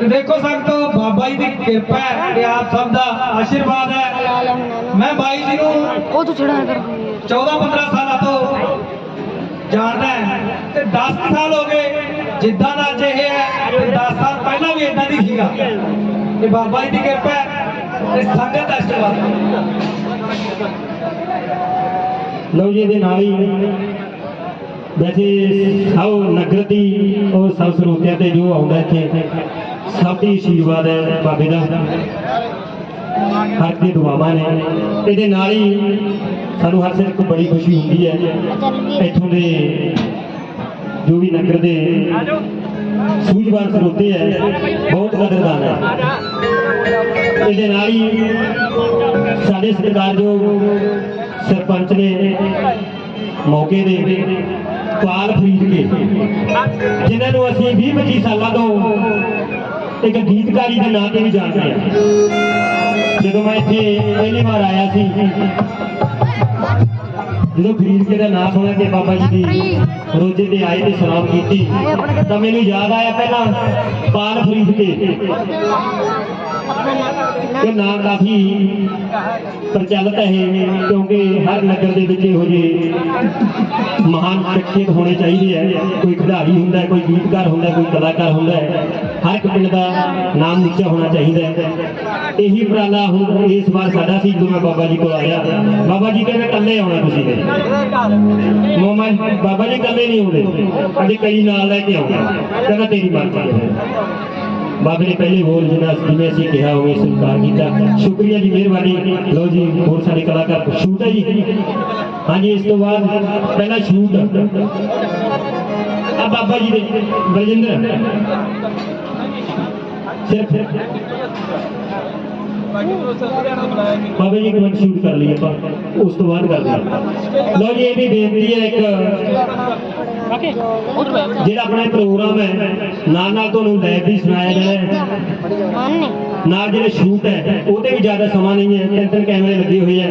ਤੇ ਦੇਖੋ ਸੰਗਤੋ ਬਾਬਾ ਜੀ ਦੀ ਕਿਰਪਾ ਹੈ ਤੇ ਆਪ ਸਭ ਦਾ ਆਸ਼ੀਰਵਾਦ ਹੈ। ਮੈਂ ਬਾਈ ਜੀ ਨੂੰ ਉਹ ਤੋਂ ਚੜਾ ਕਰ। 14 15 ਸਾਲਾਂ ਤੋਂ ਜਾਣਦਾ ਤੇ 10 ਕੁ ਸਾਲ ਹੋ ਗਏ ਜਿੱਦਾਂ ਦਾ ਅੱਜ ਇਹ ਹੈ ਤੇ 10 ਸਾਲ ਪਹਿਲਾਂ ਵੀ ਇਦਾਂ ਦੀ ਸੀਗਾ। ਤੇ ਬਾਬਾ ਜੀ ਦੀ ਕਿਰਪਾ ਹੈ ਤੇ ਸੰਗਤ ਦਾ ਆਸ਼ੀਰਵਾਦ। ਲਓ ਜੀ ਇਹਦੇ ਨਾਲ ਹੀ ਵੈਸੇ ਸਭ ਨਗਰ ਦੀ ਉਹ ਸਭ ਸਰੋਤਿਆਂ ਤੇ ਜੋ ਆਉਂਦਾ ਇੱਥੇ। ਸਭ ਦੀ ਆਸ਼ੀਰਵਾਦ ਹੈ ਬਾਬੇ ਦਾ। ਹਰ ਦੀ ਦੁਆਵਾਂ ਨੇ। ਇਹਦੇ ਨਾਲ ਹੀ ਸਾਨੂੰ ਹਰ ਸਿਰ ਇੱਕ ਬੜੀ ਖੁਸ਼ੀ ਹੁੰਦੀ ਹੈ। ਇੱਥੋਂ ਦੇ ਜੋ ਵੀ ਨਗਰ ਦੇ ਸੂਝਵਾਨ ਸਰੋਤੇ ਹੈ, ਬਹੁਤ ਕਦਰਦਾਨ ਹੈ। ਇਹਦੇ ਨਾਲ ਹੀ ਸਾਡੇ ਸਰਕਾਰ ਜੋ ਸਰਪੰਚ ਨੇ ਮੌਕੇ ਦੇ ਪਾਲ ਖਰੀਦ ਕੇ, ਜਿਨ੍ਹਾਂ ਨੂੰ ਅਸੀਂ 20 25 ਸਾਲਾਂ ਤੋਂ ਇੱਕ ਗੀਤਕਾਰੀ ਦੇ ਨਾਂ ਤੇ ਵੀ ਜਾਣਦੇ ਹਾਂ ਜਦੋਂ ਮੈਂ ਇੱਥੇ ਪਹਿਲੀ ਵਾਰ ਆਇਆ ਸੀ, ਜਦੋਂ ਗਰੀਦਕੇ ਦਾ ਨਾਮ ਸੁਣਿਆ ਤੇ ਬਾਬਾ ਜੀ ਦੀ ਰੋਜੇ ਤੇ ਆਏ ਤੇ ਸਲਾਮ ਕੀਤੀ, ਤਾਂ ਮੈਨੂੰ ਯਾਦ ਆਇਆ ਪਹਿਲਾਂ ਪਾਲ ਖਰੀਦ ਕੇ ਇਹ ਨਾਂ ਕਾਫੀ ਪ੍ਰਚਲਿਤ ਹੈ ਕਿਉਂਕਿ ਹਰ ਨਗਰ ਦੇ ਵਿੱਚ ਇਹੋ ਜਿਹੇ ਮਹਾਨ ਸ਼ਖਸੀਅਤ ਹੋਣੇ ਚਾਹੀਦੇ ਹੈ ਕੋਈ ਖਿਡਾਰੀ ਹੁੰਦਾ ਕੋਈ ਗੀਤਕਾਰ ਹੁੰਦਾ ਕੋਈ ਕਲਾਕਾਰ ਹੁੰਦਾ ਹੈ, ਹਰ ਇੱਕ ਪਿੰਡ ਦਾ ਨਾਮ ਉੱਚਾ ਹੋਣਾ ਚਾਹੀਦਾ ਹੈ। ਇਹੀ ਉਪਰਾਲਾ ਹੁਣ ਇਸ ਵਾਰ ਸਾਡਾ ਸੀ, ਜਦੋਂ ਮੈਂ ਬਾਬਾ ਜੀ ਕੋਲ ਆਇਆ। ਬਾਬਾ ਜੀ ਕਹਿੰਦੇ ਇਕੱਲੇ ਆਉਣਾ ਤੁਸੀਂ ਨੇ। ਮੋਮਾ ਬਾਬਾ ਜੀ ਇਕੱਲੇ ਨਹੀਂ ਆਉਂਦੇ। ਅਸੀਂ ਕਈ ਨਾਲ ਲੈ ਕੇ ਆਉਂਦੇ ਕਹਿੰਦਾ ਤੇਰੀ ਮਰਜ਼ੀ ਹੈ। ਬਾਬੇ ਨੇ ਪਹਿਲੇ ਬੋਲ ਜਿਹੜਾ ਜਿਵੇਂ ਅਸੀਂ ਕਿਹਾ ਹੋਵੇ ਸਵੀਕਾਰ ਕੀਤਾ। ਸ਼ੁਕਰੀਆ ਜੀ, ਮਿਹਰਬਾਨੀ। ਲੋ ਜੀ, ਹੋਰ ਸਾਡੇ ਕਲਾਕਾਰ ਸ਼ੂਟ ਹੈ ਜੀ? ਹਾਂਜੀ, ਇਸ ਤੋਂ ਬਾਅਦ ਪਹਿਲਾ ਸ਼ੂਟ ਆ ਬਾਬਾ ਜੀ ਦੇ, ਬਲਜਿੰਦਰ। ਸਿਰਫ। ਬਾਬਾ ਜੀ ਇੱਕ ਮਿੰਟ ਸ਼ੂਟ ਕਰ ਲਈ ਆਪਾਂ ਉਸ ਤੋਂ ਬਾਅਦ ਕਰਦੇ ਹਾਂ। ਲੋ ਜੀ ਇਹ ਵੀ ਬੇਨਤੀ ਹੈ ਇੱਕ ਜਿਹੜਾ ਆਪਣਾ ਪ੍ਰੋਗਰਾਮ ਹੈ ਨਾਲ ਨਾਲ ਤੁਹਾਨੂੰ ਲਾਈਵ ਵੀ ਸੁਣਾਇਆ ਜਾਣਾ ਹੈ। ਨਾਲ ਜਿਹੜੇ ਸ਼ੂਟ ਹੈ ਉਹਦੇ ਵੀ ਜ਼ਿਆਦਾ ਸਮਾਂ ਨਹੀਂ ਹੈ ਤਿੰਨ ਤਿੰਨ ਕੈਮਰੇ ਲੱਗੇ ਹੋਏ ਆ